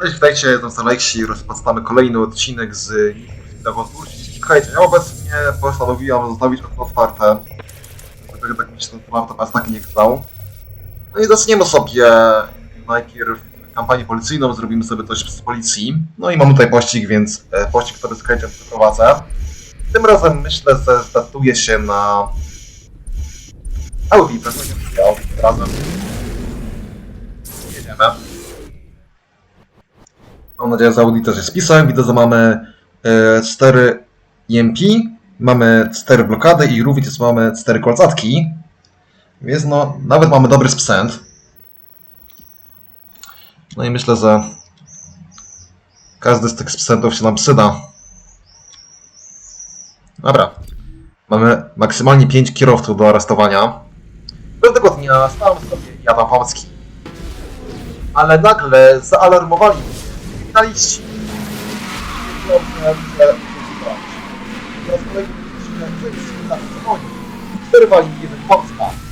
Cześć, witajcie, jestem Salexi, rozpoczynamy kolejny odcinek z Dawodwórki. Słuchajcie, ja obecnie postanowiłam zostawić okno otwarte. Dlatego tak mi się ten temat aż tak nie chcał. No i zaczniemy sobie najpierw kampanię policyjną, zrobimy sobie coś z policji. No i mamy tutaj pościg, więc e, pościg, który z chęcią przeprowadzę. Tym razem myślę, że zdecyduję się na Audi, pewnie razem. Jedziemy. Mam nadzieję, że Audi też jest spisem. Widzę, że mamy e, 4 EMP, mamy 4 blokady i również mamy 4 kolcatki. Więc no, nawet mamy dobry sprzęt. No i myślę, że każdy z tych sprzętów się nam przyda. Dobra. Mamy maksymalnie 5 kierowców do aresztowania. Pewnego dnia stałem sobie Jana Wąski. Ale nagle zaalarmowali kryminaliści. Dobrze, że Teraz kolejny odcinek Kryminaliści na dzwoni. Przerwali mnie Wąska.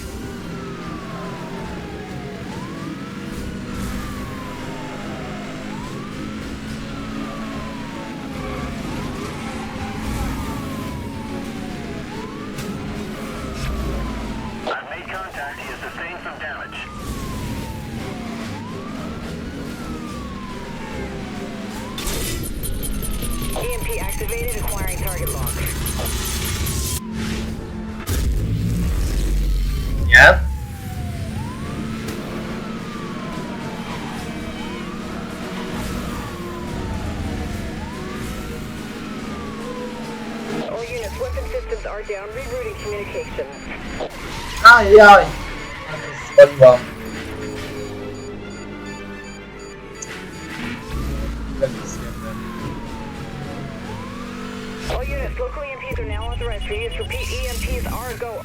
EMP E activated, acquiring target lock. Nie? All units, weapon systems are down. Rerouting communications. Ajaj! Spaliła. All units, local EMPs are now authorized for use. Repeat, EMPs are go.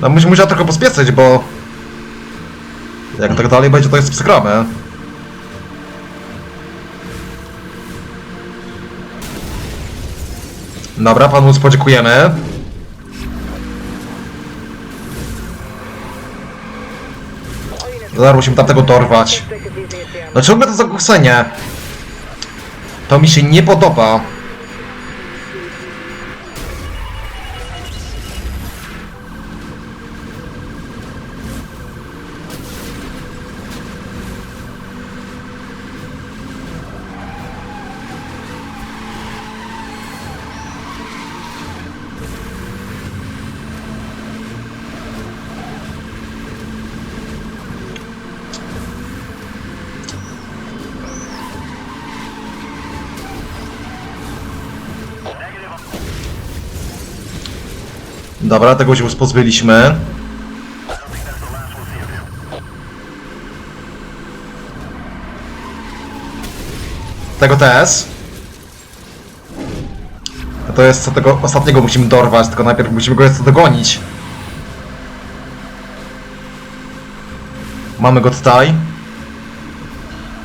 No musimy musiał trochę pospieszyć, bo... Jak tak dalej będzie, to jest przegramy. Dobra, panu podziękujemy. Zaraz musimy tamtego dorwać. No ciągle to zagłoszenie. To mi się nie podoba. Dobra, tego się już pozbyliśmy. Tego też. A To jest co tego ostatniego musimy dorwać, tylko najpierw musimy go jeszcze dogonić. Mamy go tutaj.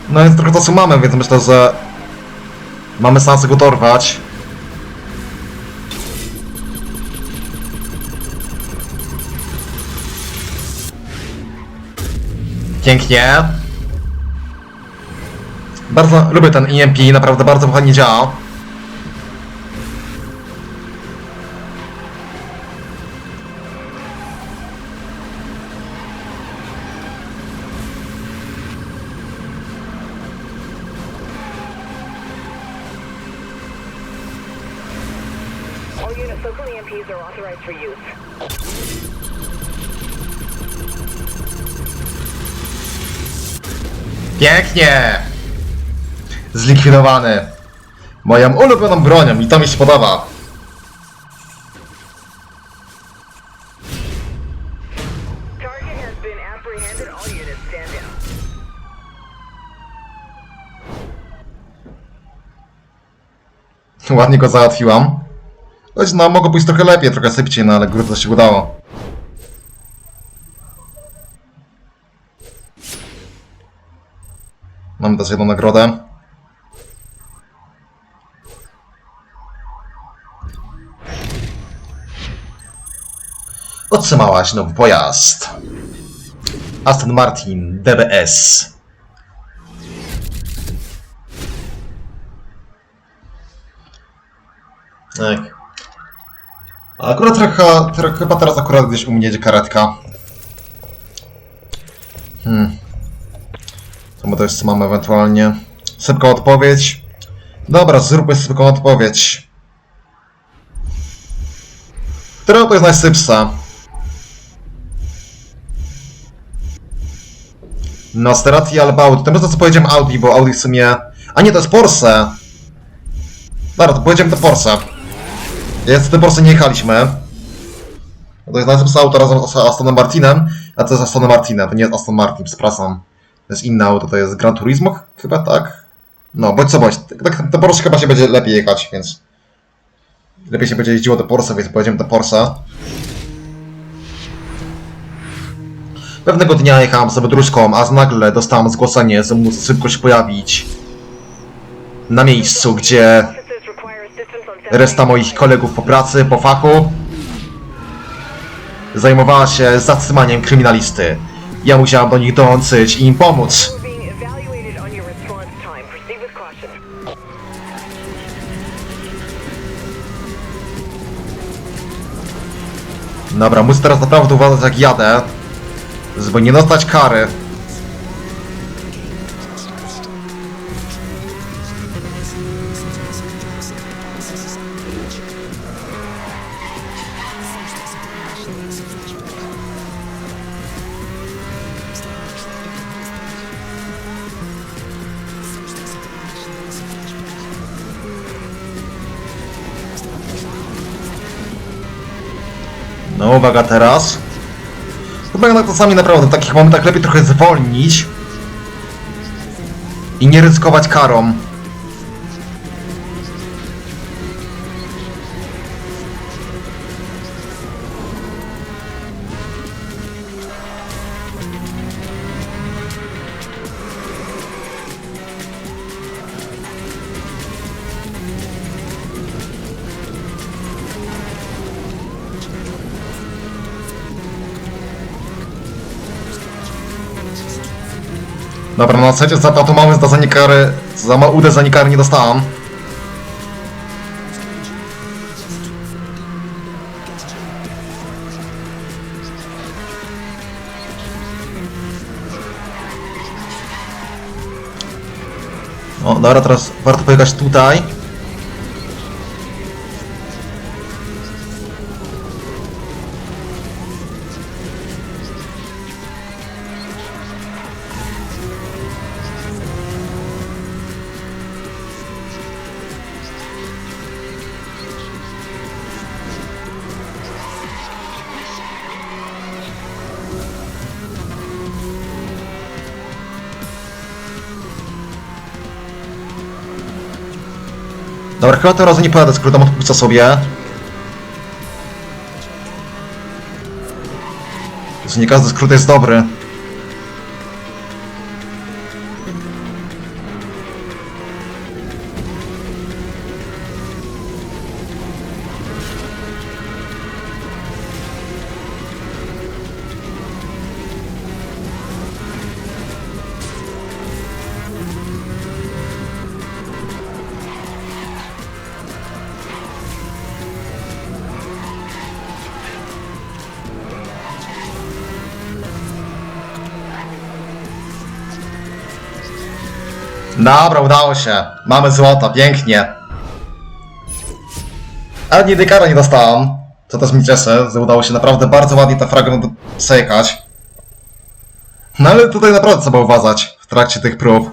No więc trochę czasu mamy, więc myślę, że mamy szansę go dorwać. Pięknie. Bardzo lubię ten EMP, naprawdę bardzo fajnie działa. Pięknie! Zlikwidowany. Moją ulubioną bronią i to mi się podoba. Ładnie go załatwiłam. Choć no, mogło pójść trochę lepiej, trochę szybciej, no ale grubo się udało. Mamy też jedną nagrodę. Otrzymałaś nowy pojazd. Aston Martin DBS. Tak. Akurat trochę, trochę, chyba teraz akurat gdzieś u mnie karetka. To my to jeszcze mamy ewentualnie. Szybką odpowiedź. Dobra, zróbmy szybką odpowiedź. Która to jest najszybsza? Maserati albo Audi. To może co powiedziałem Audi, bo Audi w sumie... A nie, to jest Porsche! Dobra, to pojedziemy do Porsche. Jest, do Porsche nie jechaliśmy. To jest najszybsze auto razem z Astonem Martinem, a to jest Aston Martinem, to nie jest Aston Martin, przepraszam. To jest inne auto, to jest Gran Turismo chyba, tak? No, bądź co bądź, tak, do Porsche chyba się będzie lepiej jechać, więc... Lepiej się będzie jeździło do Porsche, więc pojedziemy do Porsche. Pewnego dnia jechałem sobie dróżką, a nagle dostałem zgłoszenie, że muszę szybko się pojawić na miejscu, gdzie reszta moich kolegów po pracy, po fachu zajmowała się zatrzymaniem kryminalisty. Ja musiałem do nich dołączyć i im pomóc. Dobra, muszę teraz naprawdę uważać jak jadę, żeby nie dostać kary. No uwaga teraz. Chyba jednak czasami naprawdę w takich momentach lepiej trochę zwolnić i nie ryzykować karą. Dobra, na trzecie za to mamy zdanie kary, za ma uderzenie kary nie dostałam. O, dobra, teraz warto pojechać tutaj. Dobra, chyba tym nie pojadę skrótem odpuszczę sobie. Nie każdy skrót jest dobry. Dobra, udało się. Mamy złota, pięknie. Ani dykara nie dostałam, co też mi cieszy, że udało się naprawdę bardzo ładnie ten fragment przejechać. No ale tutaj naprawdę trzeba uważać w trakcie tych prób.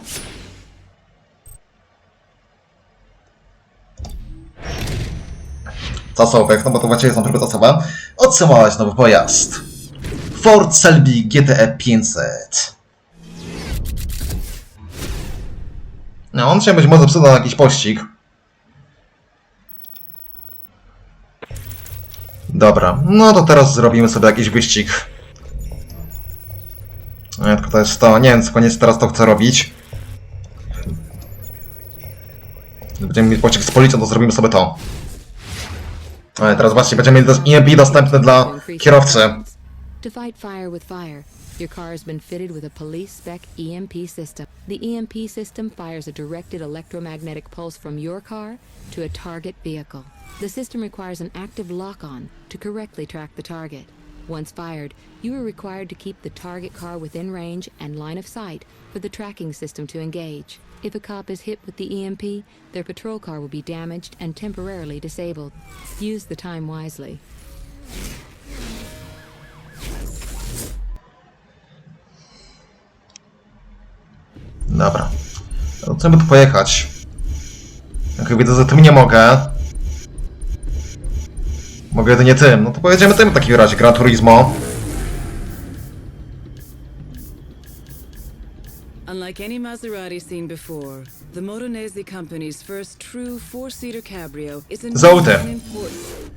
Zasobek, no bo to właściwie są próby zasoba. Otrzymałeś nowy pojazd. Ford Selby GTE 500. No, on być może przyda na jakiś pościg. Dobra, no to teraz zrobimy sobie jakiś wyścig. Nie, tylko to jest to, nie wiem, co koniec teraz to chcę robić. Będziemy mieć pościg z policją, to zrobimy sobie to. Ale teraz właśnie będziemy mieli EMP dostępny dla kierowcy. Your car has been fitted with a police spec EMP system. The EMP system fires a directed electromagnetic pulse from your car to a target vehicle. The system requires an active lock on to correctly track the target. Once fired, you are required to keep the target car within range and line of sight for the tracking system to engage. If a cop is hit with the EMP, their patrol car will be damaged and temporarily disabled. Use the time wisely. Dobra. No, co by tu pojechać? Jak widzę, że tym nie mogę. Mogę jedynie tym. No to pojedziemy tym w takim razie, Gran Turismo. Unlike any Maserati seen before, the company's first true four-seater cabrio is Złote.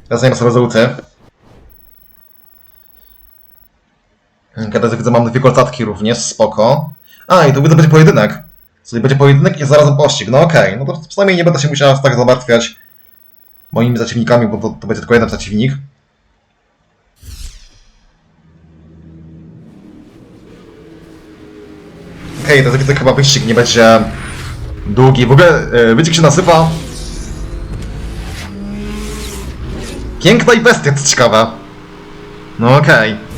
Ja zajmę sobie żółty. Kiedy widzę, mam dwie kolcatki również, spoko. A, i widzę, będzie pojedynek. Czyli będzie pojedynek i zarazem pościg. No okej, no to przynajmniej nie będę się musiał tak zamartwiać moimi przeciwnikami, bo to, to będzie tylko jeden przeciwnik. Okej, to taki chyba wyścig nie będzie długi. W ogóle e, wyścig się nazywa Piękna i bestia, co ciekawe. No okej.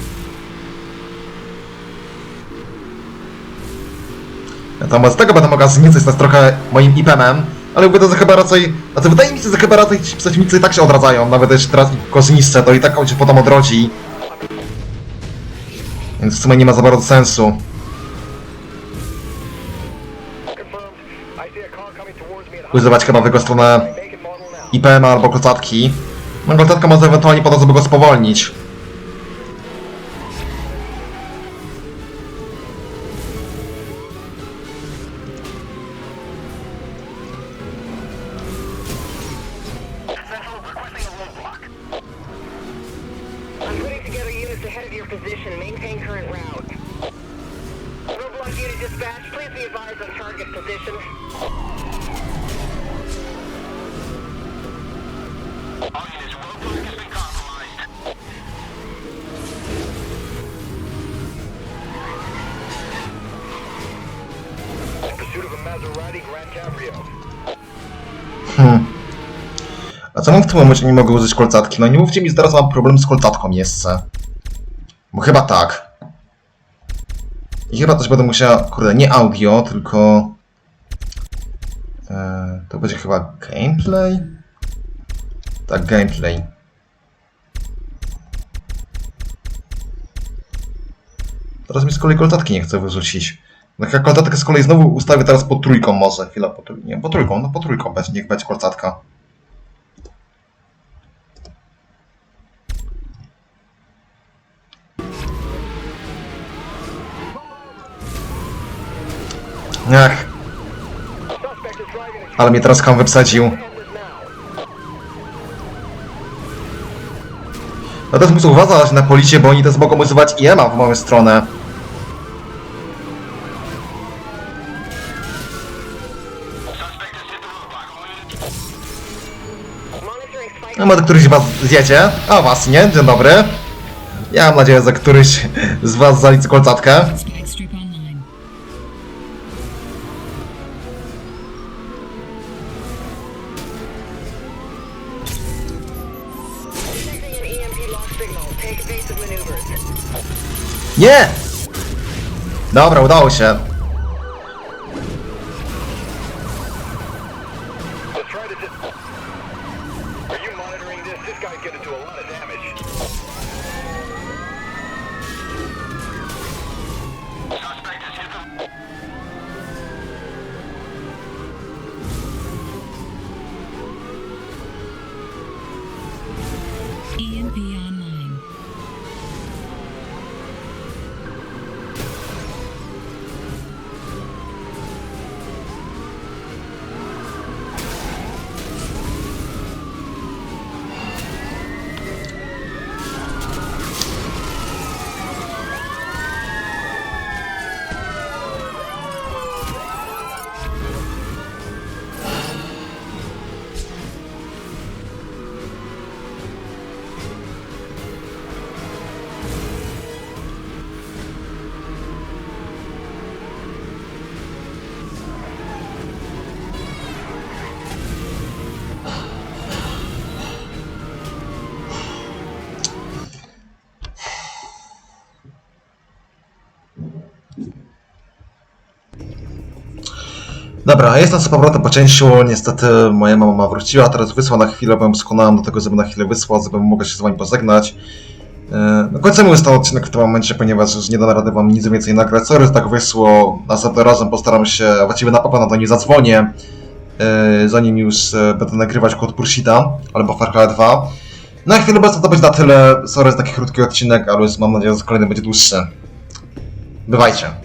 Natomiast tego to jest trochę moim IPM-em, ale mówię to, że chyba raczej... Znaczy wydaje mi się, że chyba raczej ci przeciwnicy i tak się odradzają, nawet jeśli teraz go zniszczę, to i tak on się potem odrodzi. Więc w sumie nie ma za bardzo sensu. Używać chyba w jego stronę. IPM albo klocatki. No klocatka może ewentualnie po to, żeby go spowolnić. Ahead of your position. Maintain current route. Roadblock unit dispatch. Please be advised on target position. All units, roadblock has been compromised. In pursuit of a Maserati Cabrio. A co mam w tym momencie nie mogę użyć kolcatki? No nie mówcie mi, że teraz mam problem z kolcatką jeszcze. Bo chyba tak. I chyba też będę musiał, kurde, nie audio, tylko... E, to będzie chyba gameplay? Tak, gameplay. Teraz mi z kolei kolcatki nie chce wyrzucić. No jak kolcatkę z kolei znowu ustawię teraz pod trójką może. Chwila, po trójką. Nie, po trójką, no po trójką, niech będzie kolcatka. Ach, ale mnie teraz kam wypsadził. No też muszę uważać na policję, bo oni też mogą używać IEMA w moją stronę. No może któryś z was zjecie? A właśnie, dzień dobry. Ja mam nadzieję, że któryś z was zaliczy kolcatkę. Nie! Dobra, udało się. Dobra, jestem z powrotem po cięciu. Niestety moja mama wróciła, teraz wysłała na chwilę, byłem przekonałem do tego, żeby na chwilę wysłać, żebym mógł się z wami pożegnać. E, No kończymy już ten odcinek w tym momencie, ponieważ już nie dam rady wam nic więcej nagrać. Sorry, że tak wyszło. Następnym razem postaram się, właściwie na pewno do niej zadzwonię, e, zanim już e, będę nagrywać kod Pursuita albo Far Cry 2. Na chwilę obecną to będzie na tyle. Sorry za taki krótki odcinek, ale już mam nadzieję, że kolejny będzie dłuższy. Bywajcie.